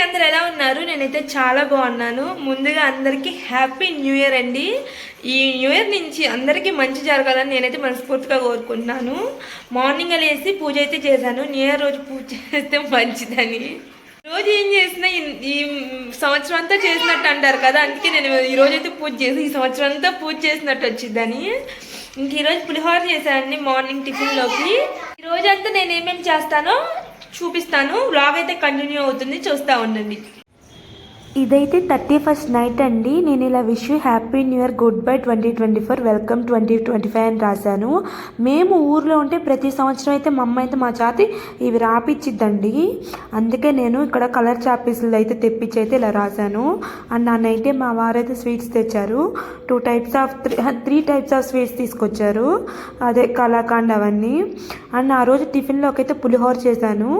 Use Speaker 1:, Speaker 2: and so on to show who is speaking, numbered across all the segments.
Speaker 1: అందరు ఎలా ఉన్నారు? నేనైతే చాలా బాగున్నాను. ముందుగా అందరికీ హ్యాపీ న్యూ ఇయర్ అండి. ఈ న్యూ ఇయర్ నుంచి అందరికీ మంచి జరగాలని నేనైతే మనస్ఫూర్తిగా కోరుకుంటున్నాను. మార్నింగ్ లేసి పూజ అయితే చేశాను. న్యూ ఇయర్ రోజు పూజ చేస్తే మంచిదని. రోజు ఏం చేసినా ఈ- సంవత్సరం అంతా చేసినట్టు అంటారు కదా. అందుకే నేను ఈ అయితే పూజ చేసి ఈ సంవత్సరం అంతా పూజ చేసినట్టు వచ్చిందని. ఇంక ఈరోజు పులిహోర చేశానండి మార్నింగ్ టిఫిన్లోకి ఈ రోజంతా నేను ఏమేమి చేస్తానో చూపిస్తాను. వ్లాగ్ అయితే కంటిన్యూ అవుతుంది. చూస్తూ ఉండండి.
Speaker 2: ఇదైతే థర్టీ ఫస్ట్ నైట్ అండి. నేను ఇలా wish you happy new year good bye twenty twenty four welcome twenty twenty five అని రాశాను. మేము ఊర్లో ఉంటే ప్రతి సంవత్సరం అయితే మా అమ్మ అయితే మా చేతి ఇవి రాపిచ్చిద్దండి. అందుకే నేను ఇక్కడ కలర్ చాపీసులు అయితే తెప్పించి అయితే ఇలా రాశాను. అండ్ నన్నైతే మా వారైతే స్వీట్స్ తెచ్చారు. Two types of three three types of sweets తీసుకొచ్చారు. అదే కలాకండ్ అవన్నీ. అండ్ ఆ రోజు టిఫిన్లోకి అయితే పులిహోర చేశాను.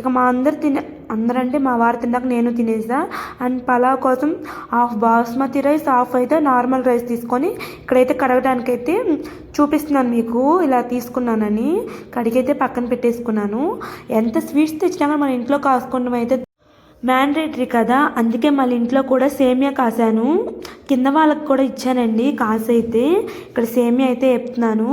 Speaker 2: ఇక మా అందరు తిన అందరంటే మా వారు తిన్నాక నేను తినేసా. అండ్ పలావ్ కోసం హాఫ్ బాస్మతి రైస్ హాఫ్ అయితే నార్మల్ రైస్ తీసుకొని ఇక్కడైతే కడగడానికి అయితే చూపిస్తున్నాను మీకు. ఇలా తీసుకున్నానని కడిగైతే పక్కన పెట్టేసుకున్నాను. ఎంత స్వీట్స్ తెచ్చినా మన ఇంట్లో కాసుకోవడం అయితే మ్యాండేటరీ కదా. అందుకే మళ్ళీ ఇంట్లో కూడా సేమియా కాసాను కింద వాళ్ళకి కూడా ఇచ్చానండి. కాసైతే ఇక్కడ సేమియా అయితే చెప్తున్నాను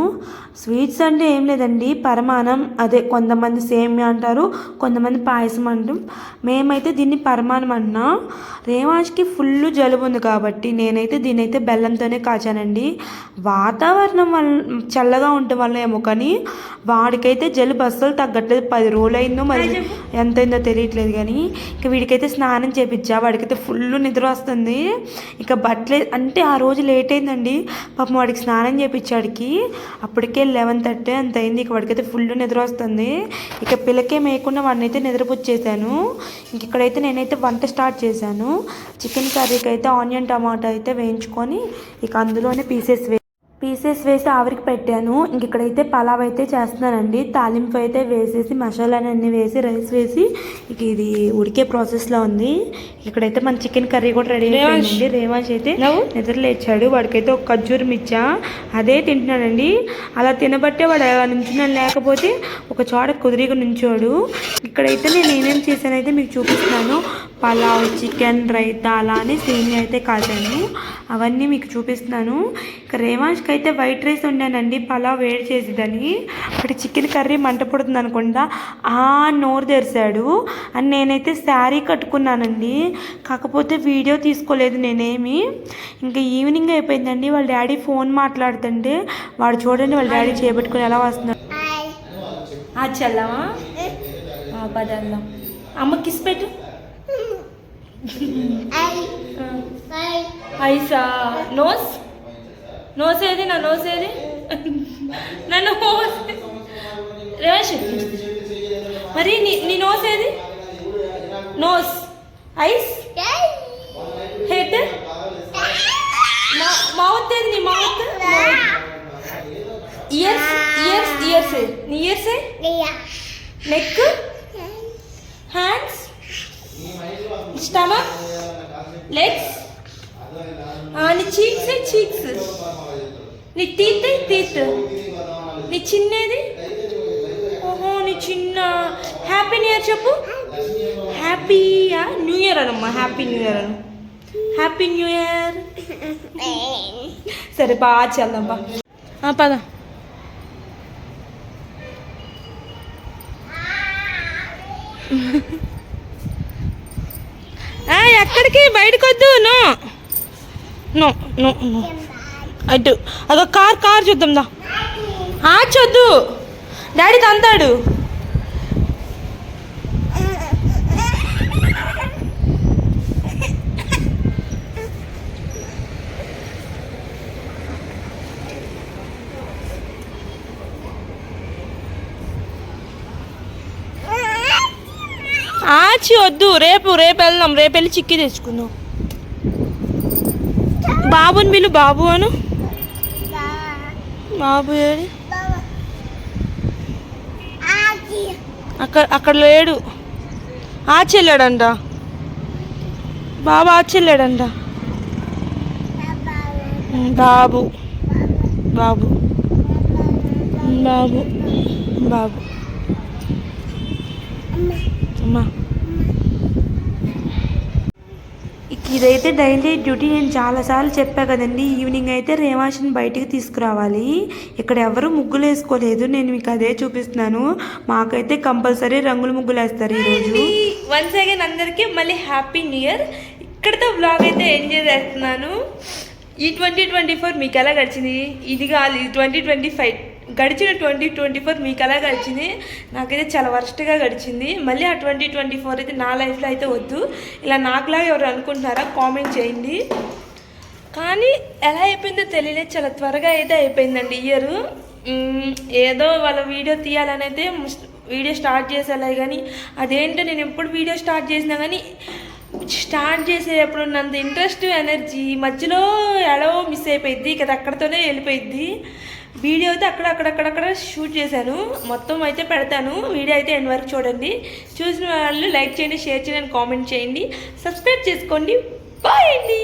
Speaker 2: స్వీట్స్ అంటే ఏం లేదండి. పరమాణం అదే కొంతమంది సేమియా అంటారు కొంతమంది పాయసం అంటాం మేమైతే దీన్ని పరమాణం అంటున్నాం రేవాజ్కి ఫుల్ జలుబు ఉంది కాబట్టి నేనైతే దీని అయితే బెల్లంతోనే కాచానండి. వాతావరణం వల్ల చల్లగా ఉండటం వల్ల ఏమో కానీ వాడికైతే జలుబు అస్సలు తగ్గట్లేదు. పది రోజులు అయిందో మరి ఎంత అయిందో తెలియట్లేదు కానీ ఇక వీడికైతే స్నానం చేపించా వాడికైతే ఫుల్ నిద్ర వస్తుంది. ఇక బట్టలే అంటే ఆ రోజు లేట్ అయిందండి. పాపం వాడికి స్నానం చేపించాడికి అప్పటికే లెవెన్ థర్టీ అంత అయింది. ఇక వాడికైతే ఫుల్ నిద్ర వస్తుంది. ఇక పిల్లకే మేయకుండా వాడినైతే అయితే నిద్రపుచ్చేసాను ఇంక ఇక్కడైతే నేనైతే వంట స్టార్ట్ చేశాను. చికెన్ కర్రీకి అయితే ఆనియన్ టమాటా అయితే వేయించుకొని ఇక అందులోనే పీసెస్ వే పీసెస్ వేసి ఆవిరికి పెట్టాను. ఇంక ఇక్కడైతే పలావ్ అయితే చేస్తున్నానండి. తాలింపు అయితే వేసేసి మసాలాలన్నీ వేసి రైస్ వేసి ఇక ఇది ఉడికే ప్రాసెస్లో ఉంది. ఇక్కడైతే మన చికెన్ కర్రీ కూడా రెడీ అయిపోయిందండి. రేవాష్ అయితే నిద్ర లేచాడు. వాడికైతే ఒక ఖర్జూరం ఇచ్చా. అదే తింటున్నాడండి. అలా తినబట్టే వాడు నుంచున్నాను లేకపోతే ఒక చోట కుదిరిగా నుంచోడు. ఇక్కడైతే నేను ఏమేమి చేశానైతే మీకు చూపిస్తున్నాను. పలావ్ చికెన్ రైతా అలా అని సేమియా అయితే కాసాను అవన్నీ మీకు చూపిస్తున్నాను. ఇక రేవాష్కి అయితే వైట్ రైస్ వండానండి. పలావ్ వేడి చేసేదని. అక్కడ చికెన్ కర్రీ మంట పుడుతుంది అనుకుంటా. ఆ నోరు తెరిచాడు. అని నేనైతే శారీ కట్టుకున్నానండి. కాకపోతే వీడియో తీసుకోలేదు నేనేమి. ఇంకా ఈవినింగ్ అయిపోయిందండి. వాళ్ళ డాడీ ఫోన్ మాట్లాడుతుంటే వాడు చూడండి వాళ్ళ డాడీ చేపట్టుకుని ఎలా వస్తున్నాడు ఆ చల్లమా? పదల్లా అమ్మ కిస్ పెట్టు. ఐసా నోస్ నోస్ ఏది నా నోస్ ఏది నా నోస్ రేష్ మరి నీ నీ నోస్ ఏది నోస్ ఐస్ హెడ్ మౌత్ ఏది నీ మౌత్ ఇయర్స్ ఇయర్స్ ఇయర్స్ నీ ears neck hands stomach legs నీ చీక్స్ చీక్స్ నీ టీత్ టీత్ నీ చిన్నది? ఓహో నీ చిన్న. హ్యాపీ న్యూ ఇయర్ చెప్పు. హ్యాపీ న్యూ ఇయర్ అనమ్మా హ్యాపీ న్యూ ఇయర్ అను. హ్యాపీ న్యూ ఇయర్ సరే బాగా చేద్దాం బా. ఆ, పద. ఎక్కడికి? బయటకు వద్దు నో. No no no. అటు. అదో కార్ కార్ చూద్దాం దా. చూద్దు డాడీ తంతాడు. ఆచి వద్దు. రేపు రేపు వెళ్దాం. రేపు వెళ్ళి చిక్కి తెచ్చుకుందాం. బాబుని వీళ్ళు బాబు అను. బాబు ఏడి? అక్కడ అక్కడ లేడు ఆచి వెళ్ళాడంట. బాబు ఆచి వెళ్ళాడంట. బాబు. బాబు. బాబు. బాబు. అమ్మా. ఇదైతే డైలీ డ్యూటీ నేను చాలాసార్లు చెప్పా కదండి. ఈవినింగ్ అయితే రేవాషన్ బయటికి తీసుకురావాలి. ఇక్కడ ఎవరు ముగ్గులు వేసుకోలేదు. నేను మీకు అదే చూపిస్తున్నాను. మాకైతే కంపల్సరీ రంగుల ముగ్గులు వేస్తారు ఈరోజు
Speaker 1: వన్స్ అగైన్ అందరికీ మళ్ళీ హ్యాపీ న్యూ ఇయర్ ఇక్కడితో బ్లాగ్ అయితే ఎంజాయ్ చేస్తున్నాను ఈ ట్వంటీ ట్వంటీ ఫోర్ మీకు ఎలా గడిచింది? ఇది కాదు ట్వంటీ ట్వంటీ ఫైవ్ గడిచిన ట్వంటీ ట్వంటీ ఫోర్ మీకు ఎలా గడిచింది? నాకైతే చాలా వర్స్ట్గా గడిచింది. మళ్ళీ ఆ ట్వంటీ ట్వంటీ ఫోర్ అయితే నా లైఫ్లో అయితే వద్దు. ఇలా నాకులాగా ఎవరు అనుకుంటున్నారా? కామెంట్ చేయండి. కానీ ఎలా అయిపోయిందో తెలియలేదు చాలా త్వరగా అయితే అయిపోయిందండి ఇయర్. ఏదో వాళ్ళ వీడియో తీయాలని అయితే వీడియో స్టార్ట్ చేసేలా కానీ అదేంటో నేను ఎప్పుడు వీడియో స్టార్ట్ చేసినా కానీ స్టార్ట్ చేసేటప్పుడు ఉన్నంత ఇంట్రెస్ట్ ఎనర్జీ మధ్యలో ఎడో మిస్ అయిపోయింది ఇక అక్కడితోనే అక్కడతోనే వెళ్ళిపోయింది వీడియో అయితే అక్కడ అక్కడక్కడక్కడ షూట్ చేశాను. మొత్తం అయితే పెడతాను. వీడియో అయితే ఎన్ వరకు చూడండి. చూసిన వాళ్ళు లైక్ చేయండి షేర్ చేయండి కామెంట్ చేయండి. సబ్స్క్రైబ్ చేసుకోండి. బాయ్ అండి.